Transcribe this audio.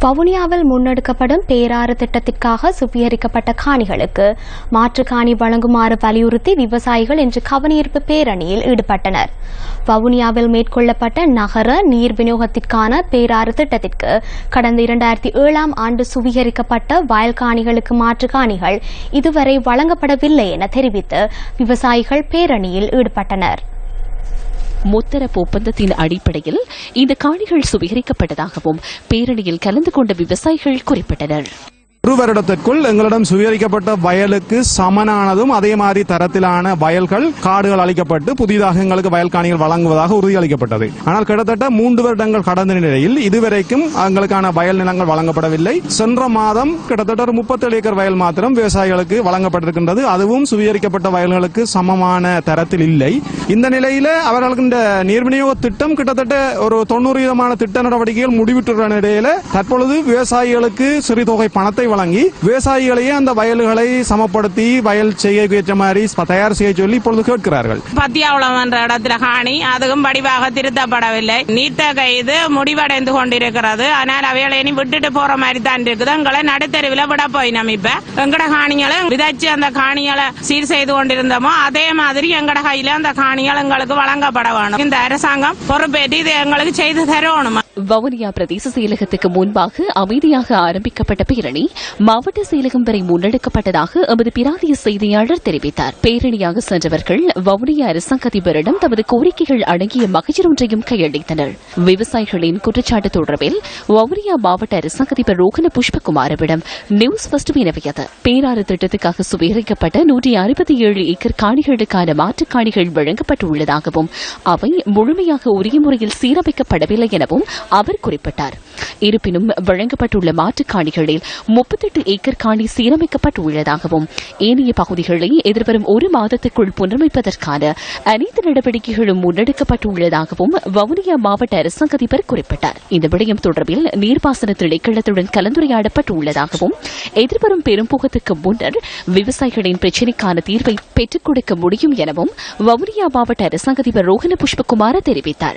வவுனியாவில் முன்னெடுக்கப்படும் பேராறு திட்டத்திற்காக சுவீகரிக்கப்பட்ட காணிகளுக்கு மாற்று காணி வழங்குமாறு வலியுறுத்தி விவசாயிகள் இன்று கவனஈர்ப்பு பேரணியில் ஈடுபட்டனர். வவுனியாவில் மேற்கொள்ளப்பட்ட நகர நீர் விநியோகத்திற்கான பேராறு திட்டத்திற்கு கடந்த இரண்டாயிரத்தி ஏழாம் ஆண்டு சுவீகரிக்கப்பட்ட வயல் காணிகளுக்கு மாற்று காணிகள் இதுவரை வழங்கப்படவில்லை என தெரிவித்து விவசாயிகள் பேரணியில் ஈடுபட்டனர். முத்தரப்பு ஒப்பந்தத்தின் அடிப்படையில் இந்த காணிகள் சுவீகரிக்கப்பட்டதாகவும் பேரணியில் கலந்து கொண்ட விவசாயிகள் குறிப்பிட்டனர். ஒரு வருடத்திற்குள் எங்களிடம் சுவீகரிக்கப்பட்ட வயலுக்கு சமனானதும் அதே மாதிரி தரத்திலான வயல்கள் காடுகள் அளிக்கப்பட்டு புதிதாக எங்களுக்கு வயல் காணிகள் வழங்குவதாக உறுதியளிக்கப்பட்டது. ஆனால் கிட்டத்தட்ட மூன்று வருடங்கள் கடந்த நிலையில் இதுவரைக்கும் எங்களுக்கான வயல் நிலங்கள் வழங்கப்படவில்லை. சென்ற மாதம் கிட்டத்தட்ட ஒரு முப்பத்தேழு ஏக்கர் வயல் மாத்திரம் விவசாயிகளுக்கு வழங்கப்பட்டிருக்கின்றது. அதுவும் சுவீகரிக்கப்பட்ட வயல்களுக்கு சமமான தரத்தில் இல்லை. இந்த நிலையில அவர்களுக்கு இந்த நீர் விநியோக திட்டம் கிட்டத்தட்ட ஒரு தொண்ணூறு விதமான திட்ட நடவடிக்கைகள் முடிவிட்டுள்ள நிலையில தற்பொழுது விவசாயிகளுக்கு சிறு தொகை பணத்தை வழங்கி விவசாயிகளையே அந்த வயல்களை சமப்படுத்தி வயல் செய்ய ஏற்ற மாதிரி தயார் செய்ய சொல்லி இப்பொழுது கேட்கிறார்கள். பத்தியாவளம் என்ற இடத்துல காணி அதுவும் வடிவாக திருத்தப்படவில்லை. நீட்ட கைது முடிவடைந்து கொண்டிருக்கிறது. ஆனால் அவைகளை இனி விட்டுட்டு போற மாதிரி தான் இருக்குது. எங்களை நடுத்தருவில் விட போய் நம்ம இப்ப. எங்கட காணிகளை விதைச்சு அந்த காணிகளை சீர் செய்து கொண்டிருந்தோமோ அதே மாதிரி எங்கட கையில அந்த காணிகள் எங்களுக்கு வழங்கப்பட வேணும். இந்த அரசாங்கம் பொறுப்பேற்று இது எங்களுக்கு செய்து தரணும்? வவுனியா பிரதேச செயலகத்துக்கு முன்பாக அமைதியாக ஆரம்பிக்கப்பட்ட பேரணி மாவட்ட செயலகம் வரை முன்னெடுக்கப்பட்டதாக எமது பிராந்திய செய்தியாளர் தெரிவித்தார். பேரணியாக சென்றவர்கள் வவுனியா அரசாங்க அதிபரிடம் தமது கோரிக்கைகள் அடங்கிய மகஜர் ஒன்றையும் கையளித்தனர். விவசாயிகளின் குற்றச்சாட்டு தொடர்பில் வவுனியா மாவட்ட அரசாங்க அதிபர் ரோகன புஷ்பகுமாரவிடம் நியூஸ் ஃபர்ஸ்ட் வினவியது. பேராறு திட்டத்துக்காக சுவீகரிக்கப்பட்ட நூற்றி அறுபத்தி ஏழு ஏக்கர் காணிகளுக்கான மாற்றுக் காணிகள் வழங்கப்பட்டுள்ளதாகவும் அவை முழுமையாக உரிய முறையில் சீரமைக்கப்படவில்லை எனவும் அவர் குறிப்பிட்டார். இருப்பினும் வழங்கப்பட்டுள்ள மாற்றுக் காணிகளில் முப்பத்தெட்டு ஏக்கர் காணி சீரமைக்கப்பட்டுள்ளதாகவும் ஏனைய பகுதிகளை எதிர்வரும் ஒரு மாதத்துக்குள் புனரமைப்பதற்கான அனைத்து நடவடிக்கைகளும் முன்னெடுக்கப்பட்டுள்ளதாகவும் வவுனியா மாவட்ட அரசாங்க அதிபர் குறிப்பிட்டார். இந்த விடயம் தொடர்பில் நீர்ப்பாசன திணைக்களத்துடன் கலந்துரையாடப்பட்டுள்ளதாகவும் எதிர்வரும் பெரும்போகத்துக்கு முன்னர் விவசாயிகளின் பிரச்சினைக்கான தீர்வை பெற்றுக் கொடுக்க முடியும் எனவும் வவுனியா மாவட்ட அரசாங்க அதிபர் ரோஹன புஷ்பகுமார தெரிவித்தார்.